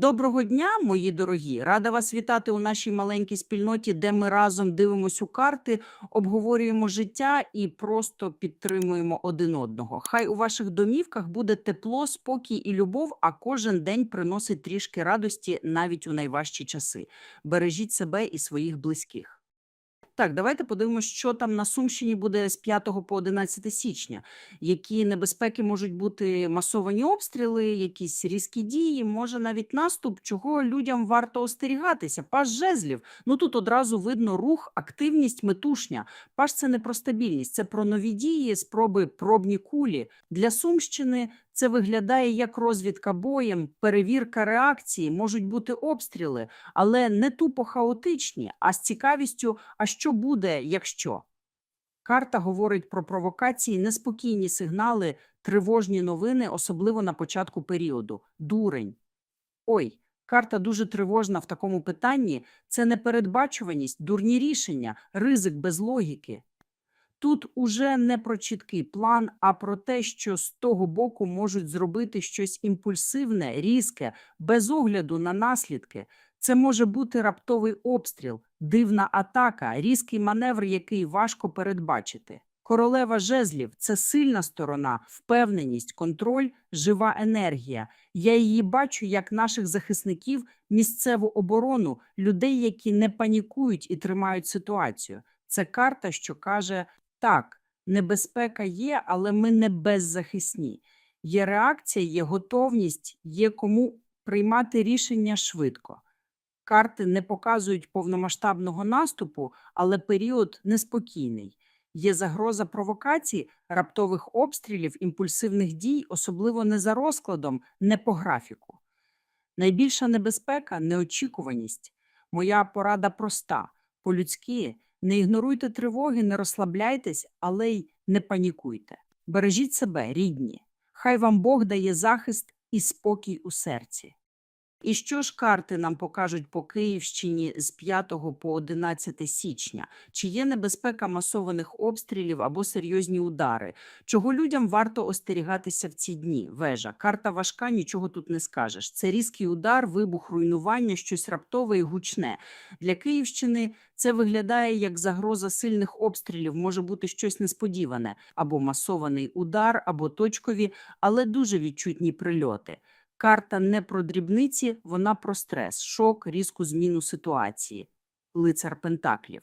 Доброго дня, мої дорогі! Рада вас вітати у нашій маленькій спільноті, де ми разом дивимося у карти, обговорюємо життя і просто підтримуємо один одного. Хай у ваших домівках буде тепло, спокій і любов, а кожен день приносить трішки радості навіть у найважчі часи. Бережіть себе і своїх близьких. Так, давайте подивимося, що там на Сумщині буде з 5 по 11 січня. Які небезпеки можуть бути масовані обстріли, якісь різкі дії, може навіть наступ, чого людям варто остерігатися. Паш жезлів. Ну тут одразу видно рух, активність, метушня. Паш це не про стабільність, це про нові дії, спроби пробні кулі. Для Сумщини це виглядає як розвідка боєм, перевірка реакції, можуть бути обстріли, але не тупо хаотичні, а з цікавістю, а що буде, якщо. Карта говорить про провокації, неспокійні сигнали, тривожні новини, особливо на початку періоду. Дурень. Ой, карта дуже тривожна в такому питанні. Це непередбачуваність, дурні рішення, ризик без логіки. Тут уже не про чіткий план, а про те, що з того боку можуть зробити щось імпульсивне, різке, без огляду на наслідки. Це може бути раптовий обстріл, дивна атака, різкий маневр, який важко передбачити. Королева жезлів це сильна сторона, впевненість, контроль, жива енергія. Я її бачу як наших захисників, місцеву оборону, людей, які не панікують і тримають ситуацію. Це карта, що каже: так, небезпека є, але ми не беззахисні. Є реакція, є готовність, є кому приймати рішення швидко. Карти не показують повномасштабного наступу, але період неспокійний. Є загроза провокацій, раптових обстрілів, імпульсивних дій, особливо не за розкладом, не по графіку. Найбільша небезпека неочікуваність. Моя порада проста: по-людськи не ігноруйте тривоги, не розслабляйтесь, але й не панікуйте. Бережіть себе, рідні. Хай вам Бог дає захист і спокій у серці. І що ж карти нам покажуть по Київщині з 5 по 11 січня? Чи є небезпека масованих обстрілів або серйозні удари? Чого людям варто остерігатися в ці дні? Вежа, карта важка, нічого тут не скажеш. Це різкий удар, вибух, руйнування, щось раптове і гучне. Для Київщини це виглядає як загроза сильних обстрілів, може бути щось несподіване, або масований удар, або точкові, але дуже відчутні прильоти. Карта не про дрібниці, вона про стрес, шок, різку зміну ситуації, лицар Пентаклів.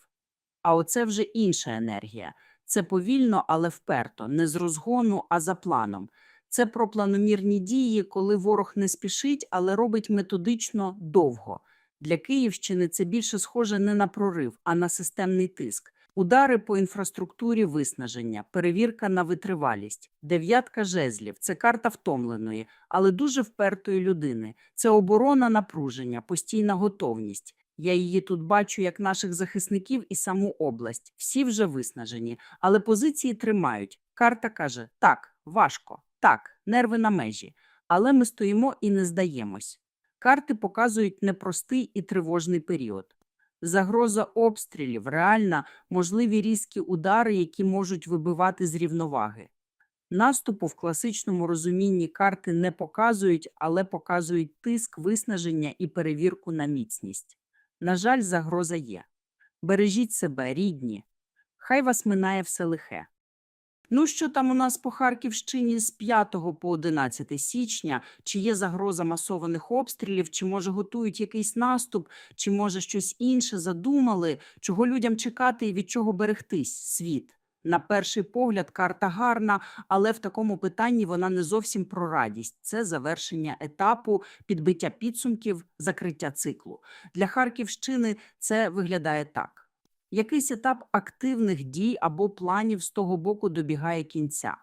А оце вже інша енергія. Це повільно, але вперто, не з розгону, а за планом. Це про планомірні дії, коли ворог не спішить, але робить методично довго. Для Київщини це більше схоже не на прорив, а на системний тиск. Удари по інфраструктурі виснаження, перевірка на витривалість, дев'ятка жезлів це карта втомленої, але дуже впертої людини. Це оборона напруження, постійна готовність. Я її тут бачу як наших захисників і саму область. Всі вже виснажені, але позиції тримають. Карта каже: так, важко, так, нерви на межі, але ми стоїмо і не здаємось. Карти показують непростий і тривожний період. Загроза обстрілів, реальна, можливі різкі удари, які можуть вибивати з рівноваги. Наступу в класичному розумінні карти не показують, але показують тиск, виснаження і перевірку на міцність. На жаль, загроза є. Бережіть себе, рідні. Хай вас минає все лихе. Ну, що там у нас по Харківщині з 5 по 11 січня? Чи є загроза масованих обстрілів, чи може готують якийсь наступ, чи може щось інше задумали, чого людям чекати і від чого берегтись? Світ. На перший погляд, карта гарна, але в такому питанні вона не зовсім про радість. Це завершення етапу, підбиття підсумків, закриття циклу. Для Харківщини це виглядає так. Якийсь етап активних дій або планів з того боку добігає кінця.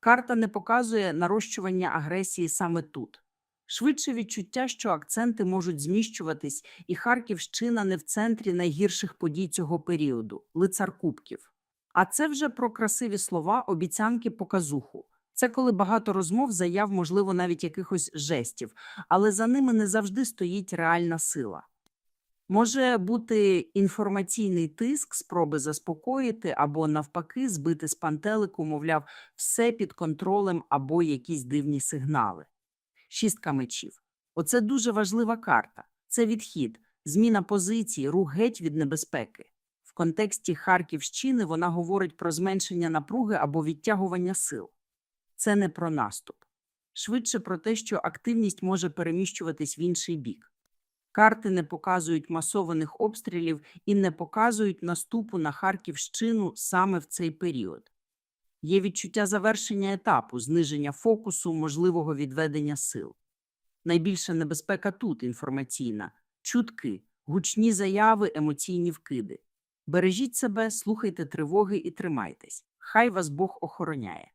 Карта не показує нарощування агресії саме тут. Швидше відчуття, що акценти можуть зміщуватись, і Харківщина не в центрі найгірших подій цього періоду лицар кубків. А це вже про красиві слова, обіцянки, показуху. Це коли багато розмов, заяв, можливо, навіть якихось жестів, але за ними не завжди стоїть реальна сила. Може бути інформаційний тиск, спроби заспокоїти або навпаки збити з пантелику, мовляв, все під контролем або якісь дивні сигнали. Шістка мечів. Оце дуже важлива карта. Це відхід, зміна позиції, рух геть від небезпеки. В контексті Харківщини вона говорить про зменшення напруги або відтягування сил. Це не про наступ. Швидше про те, що активність може переміщуватись в інший бік. Карти не показують масованих обстрілів і не показують наступу на Харківщину саме в цей період. Є відчуття завершення етапу, зниження фокусу, можливого відведення сил. Найбільша небезпека тут інформаційна чутки, гучні заяви, емоційні вкиди. Бережіть себе, слухайте тривоги і тримайтесь. Хай вас Бог охороняє.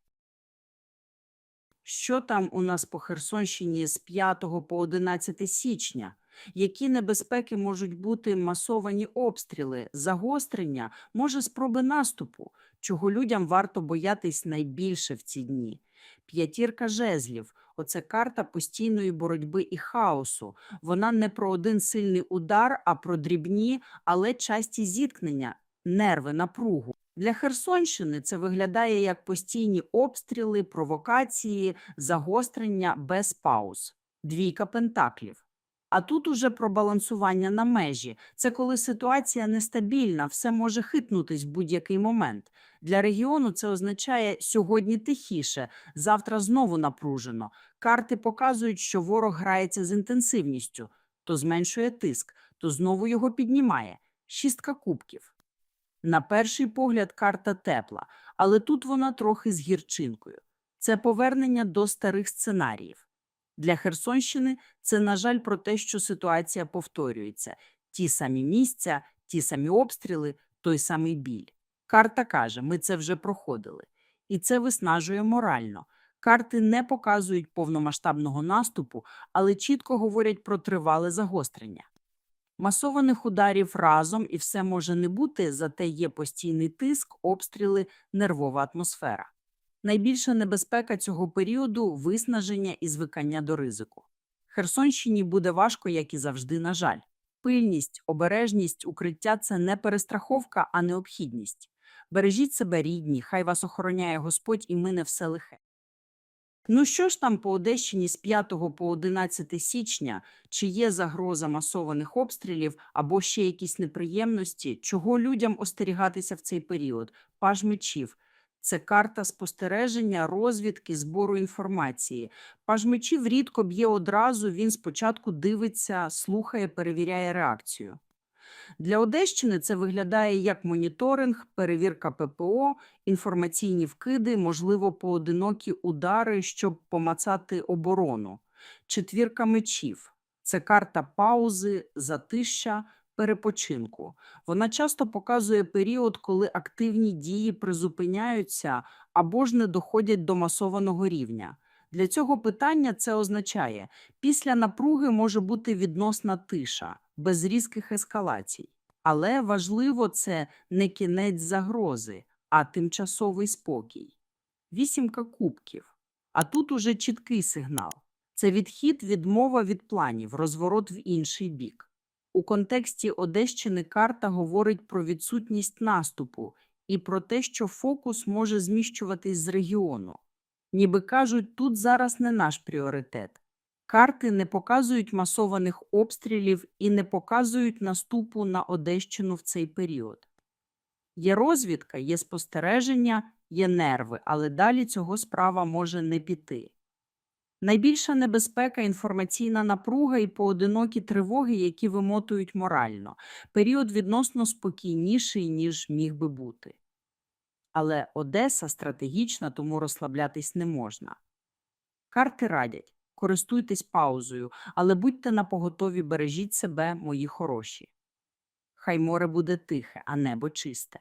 Що там у нас по Херсонщині з 5 по 11 січня? Які небезпеки можуть бути масовані обстріли, загострення, може спроби наступу, чого людям варто боятись найбільше в ці дні? П'ятірка жезлів – оце карта постійної боротьби і хаосу. Вона не про один сильний удар, а про дрібні, але часті зіткнення, нерви, напругу. Для Херсонщини це виглядає як постійні обстріли, провокації, загострення без пауз. Двійка пентаклів. А тут уже про балансування на межі. Це коли ситуація нестабільна, все може хитнутись в будь-який момент. Для регіону це означає сьогодні тихіше, завтра знову напружено. Карти показують, що ворог грається з інтенсивністю, то зменшує тиск, то знову його піднімає. Шістка кубків. На перший погляд карта тепла, але тут вона трохи з гірчинкою. Це повернення до старих сценаріїв. Для Херсонщини це, на жаль, про те, що ситуація повторюється. Ті самі місця, ті самі обстріли, той самий біль. Карта каже, ми це вже проходили. І це виснажує морально. Карти не показують повномасштабного наступу, але чітко говорять про тривале загострення. Масованих ударів разом і все може не бути, зате є постійний тиск, обстріли, нервова атмосфера. Найбільша небезпека цього періоду – виснаження і звикання до ризику. Херсонщині буде важко, як і завжди, на жаль. Пильність, обережність, укриття – це не перестраховка, а необхідність. Бережіть себе, рідні, хай вас охороняє Господь і мине все лихе. Ну що ж там по Одещині з 5 по 11 січня? Чи є загроза масованих обстрілів або ще якісь неприємності? Чого людям остерігатися в цей період? Паж мечів. Це карта спостереження, розвідки, збору інформації. Паж мечів рідко б'є одразу, він спочатку дивиться, слухає, перевіряє реакцію. Для Одещини це виглядає як моніторинг, перевірка ППО, інформаційні вкиди, можливо, поодинокі удари, щоб помацати оборону. Четвірка мечів – це карта паузи, затища, перепочинку. Вона часто показує період, коли активні дії призупиняються або ж не доходять до масованого рівня. Для цього питання це означає, після напруги може бути відносна тиша, без різких ескалацій. Але важливо це не кінець загрози, а тимчасовий спокій. Вісімка кубків. А тут уже чіткий сигнал. Це відхід, відмова від планів, розворот в інший бік. У контексті Одещини карта говорить про відсутність наступу і про те, що фокус може зміщуватись з регіону. Ніби кажуть, тут зараз не наш пріоритет. Карти не показують масованих обстрілів і не показують наступу на Одещину в цей період. Є розвідка, є спостереження, є нерви, але далі цього справа може не піти. Найбільша небезпека – інформаційна напруга і поодинокі тривоги, які вимотують морально. Період відносно спокійніший, ніж міг би бути. Але Одеса стратегічна, тому розслаблятись не можна. Карти радять – користуйтесь паузою, але будьте напоготові, бережіть себе, мої хороші. Хай море буде тихе, а небо чисте.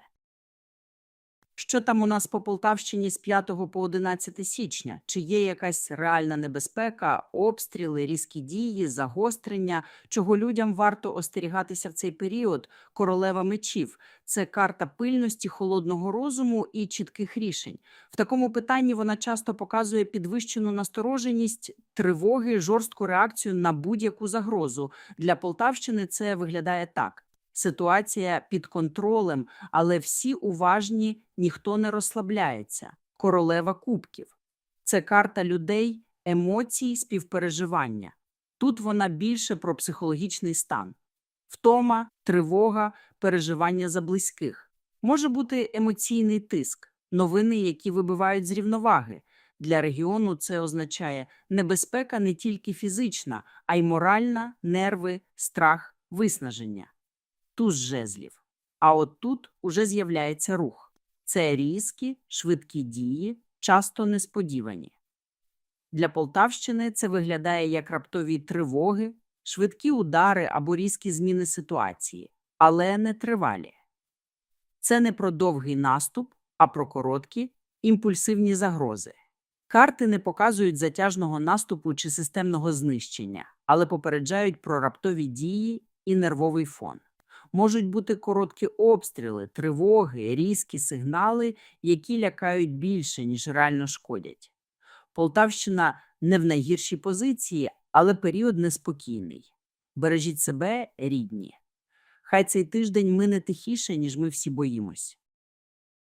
Що там у нас по Полтавщині з 5 по 11 січня? Чи є якась реальна небезпека, обстріли, різкі дії, загострення? Чого людям варто остерігатися в цей період? Королева мечів – це карта пильності, холодного розуму і чітких рішень. В такому питанні вона часто показує підвищену настороженість, тривоги, жорстку реакцію на будь-яку загрозу. Для Полтавщини це виглядає так. Ситуація під контролем, але всі уважні, ніхто не розслабляється. Королева кубків – це карта людей, емоцій, співпереживання. Тут вона більше про психологічний стан. Втома, тривога, переживання за близьких. Може бути емоційний тиск, новини, які вибивають з рівноваги. Для регіону це означає небезпека не тільки фізична, а й моральна, нерви, страх, виснаження. Туз жезлів. А от тут уже з'являється рух. Це різкі, швидкі дії, часто несподівані. Для Полтавщини це виглядає як раптові тривоги, швидкі удари або різкі зміни ситуації, але не тривалі. Це не про довгий наступ, а про короткі, імпульсивні загрози. Карти не показують затяжного наступу чи системного знищення, але попереджають про раптові дії і нервовий фон. Можуть бути короткі обстріли, тривоги, різкі сигнали, які лякають більше, ніж реально шкодять. Полтавщина не в найгіршій позиції, але період неспокійний. Бережіть себе, рідні. Хай цей тиждень мине тихіше, ніж ми всі боїмось.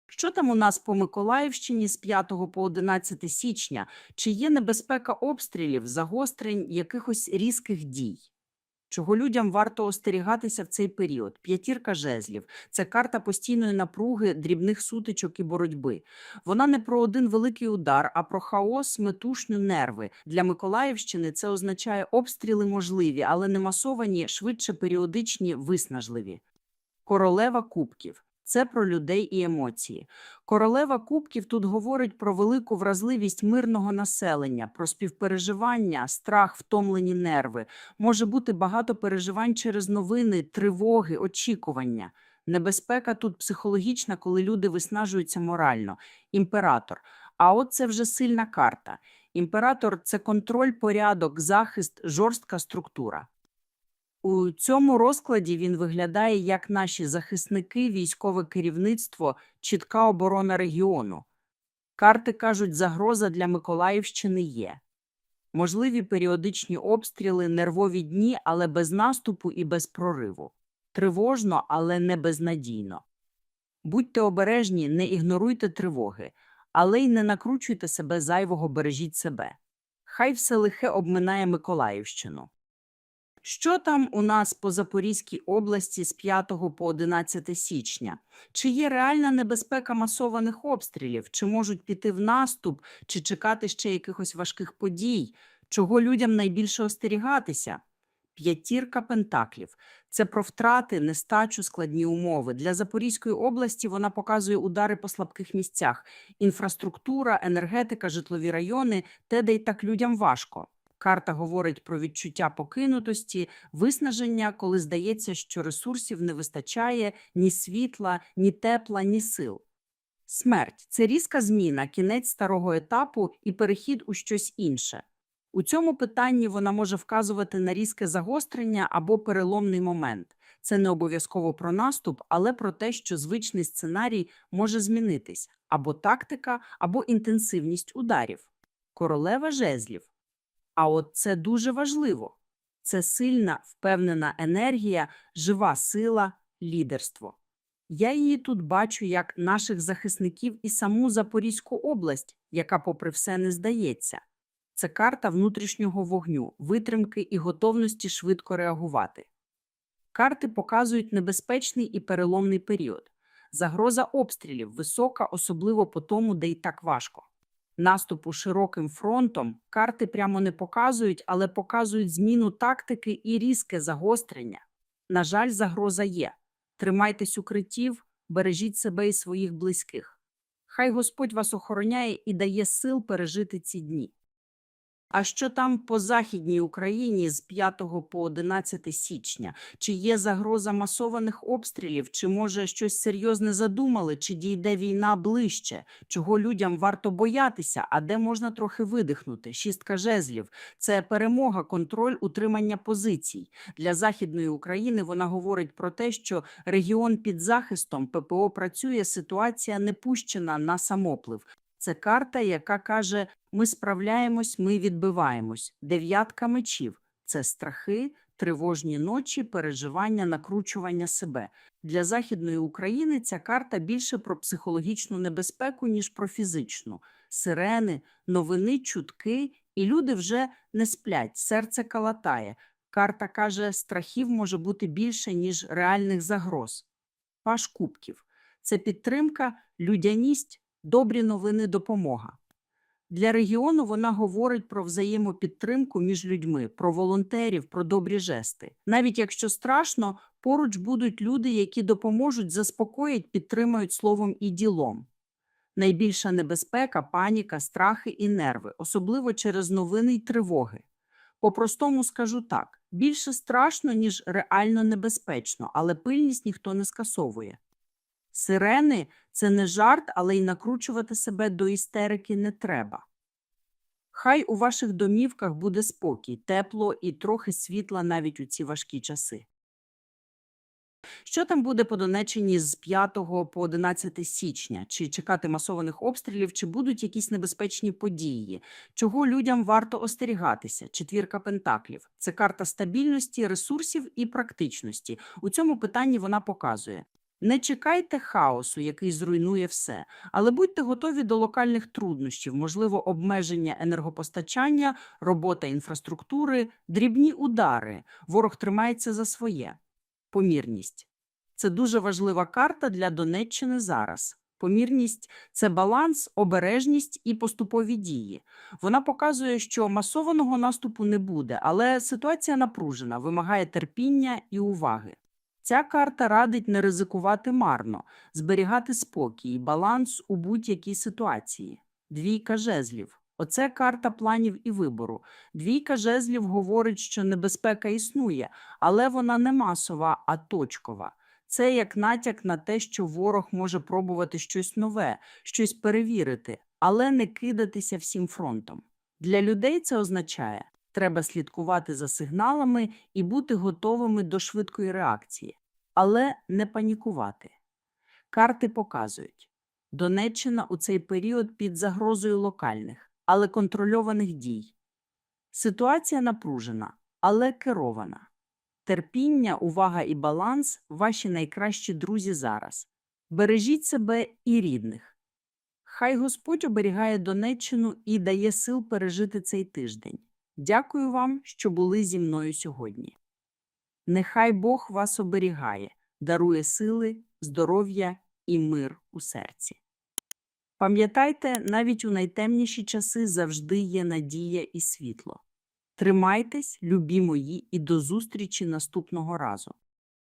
Що там у нас по Миколаївщині з 5 по 11 січня? Чи є небезпека обстрілів, загострень якихось різких дій? Чого людям варто остерігатися в цей період? П'ятірка жезлів це карта постійної напруги, дрібних сутичок і боротьби. Вона не про один великий удар, а про хаос, метушню, нерви. Для Миколаївщини це означає обстріли можливі, але не масовані, швидше періодичні, виснажливі. Королева кубків. Це про людей і емоції. Королева кубків тут говорить про велику вразливість мирного населення, про співпереживання, страх, втомлені нерви. Може бути багато переживань через новини, тривоги, очікування. Небезпека тут психологічна, коли люди виснажуються морально. Імператор. А от це вже сильна карта. Імператор це контроль, порядок, захист, жорстка структура. У цьому розкладі він виглядає як наші захисники, військове керівництво, чітка оборона регіону. Карти кажуть, загроза для Миколаївщини є. Можливі періодичні обстріли, нервові дні, але без наступу і без прориву. Тривожно, але не безнадійно. Будьте обережні, не ігноруйте тривоги, але й не накручуйте себе зайвого, бережіть себе. Хай все лихе обминає Миколаївщину. Що там у нас по Запорізькій області з 5 по 11 січня? Чи є реальна небезпека масованих обстрілів? Чи можуть піти в наступ, чи чекати ще якихось важких подій? Чого людям найбільше остерігатися? П'ятірка пентаклів – це про втрати, нестачу, складні умови. Для Запорізької області вона показує удари по слабких місцях. Інфраструктура, енергетика, житлові райони – те, де й так людям важко. Карта говорить про відчуття покинутості, виснаження, коли здається, що ресурсів не вистачає ні світла, ні тепла, ні сил. Смерть це різка зміна, кінець старого етапу і перехід у щось інше. У цьому питанні вона може вказувати на різке загострення або переломний момент. Це не обов'язково про наступ, але про те, що звичний сценарій може змінитись або тактика, або інтенсивність ударів. Королева жезлів. А от це дуже важливо. Це сильна, впевнена енергія, жива сила, лідерство. Я її тут бачу як наших захисників і саму Запорізьку область, яка, попри все, не здається. Це карта внутрішнього вогню, витримки і готовності швидко реагувати. Карти показують небезпечний і переломний період. Загроза обстрілів висока, особливо по тому, де й так важко наступу широким фронтом карти прямо не показують, але показують зміну тактики і різке загострення. На жаль, загроза є. Тримайтесь укриттів, бережіть себе і своїх близьких. Хай Господь вас охороняє і дає сил пережити ці дні. А що там по Західній Україні з 5 по 11 січня? Чи є загроза масованих обстрілів? Чи може щось серйозне задумали? Чи дійде війна ближче? Чого людям варто боятися? А де можна трохи видихнути? Шістка жезлів це перемога, контроль, утримання позицій для західної України. Вона говорить про те, що регіон під захистом ППО працює. Ситуація не пущена на самоплив. Це карта, яка каже: ми справляємось, ми відбиваємось. Дев'ятка мечів це страхи, тривожні ночі, переживання, накручування себе. Для Західної України ця карта більше про психологічну небезпеку, ніж про фізичну. Сирени, новини, чутки І люди вже не сплять, серце калатає. Карта каже, страхів може бути більше, ніж реальних загроз. Паш кубків – це підтримка, людяність, добрі новини, допомога. Для регіону вона говорить про взаємопідтримку між людьми, про волонтерів, про добрі жести. Навіть якщо страшно, поруч будуть люди, які допоможуть, заспокоять, підтримають словом і ділом. Найбільша небезпека, паніка, страхи і нерви, особливо через новини й тривоги. По-простому скажу так: більше страшно, ніж реально небезпечно, але пильність ніхто не скасовує. Сирени це не жарт, але й накручувати себе до істерики не треба. Хай у ваших домівках буде спокій, тепло і трохи світла навіть у ці важкі часи. Що там буде по Донеччині з 5 по 11 січня? Чи чекати масованих обстрілів, чи будуть якісь небезпечні події? Чого людям варто остерігатися? Четвірка пентаклів це карта стабільності, ресурсів і практичності. У цьому питанні вона показує. Не чекайте хаосу, який зруйнує все, але будьте готові до локальних труднощів, можливо, обмеження енергопостачання, робота інфраструктури, дрібні удари. Ворог тримається за своє. Помірність. Це дуже важлива карта для Донеччини зараз. Помірність це баланс, обережність і поступові дії. Вона показує, що масованого наступу не буде, але ситуація напружена, вимагає терпіння і уваги. Ця карта радить не ризикувати марно, зберігати спокій, і баланс у будь-якій ситуації. Двійка жезлів. Оце карта планів і вибору. Двійка жезлів говорить, що небезпека існує, але вона не масова, а точкова. Це як натяк на те, що ворог може пробувати щось нове, щось перевірити, але не кидатися всім фронтом. Для людей це означає, треба слідкувати за сигналами і бути готовими до швидкої реакції, але не панікувати. Карти показують, Донеччина у цей період під загрозою локальних, але контрольованих дій. Ситуація напружена, але керована. Терпіння, увага і баланс – ваші найкращі друзі зараз. Бережіть себе і рідних. Хай Господь оберігає Донеччину і дає сил пережити цей тиждень. Дякую вам, що були зі мною сьогодні. Нехай Бог вас оберігає, дарує сили, здоров'я і мир у серці. Пам'ятайте, навіть у найтемніші часи завжди є надія і світло. Тримайтесь, любі мої, і до зустрічі наступного разу.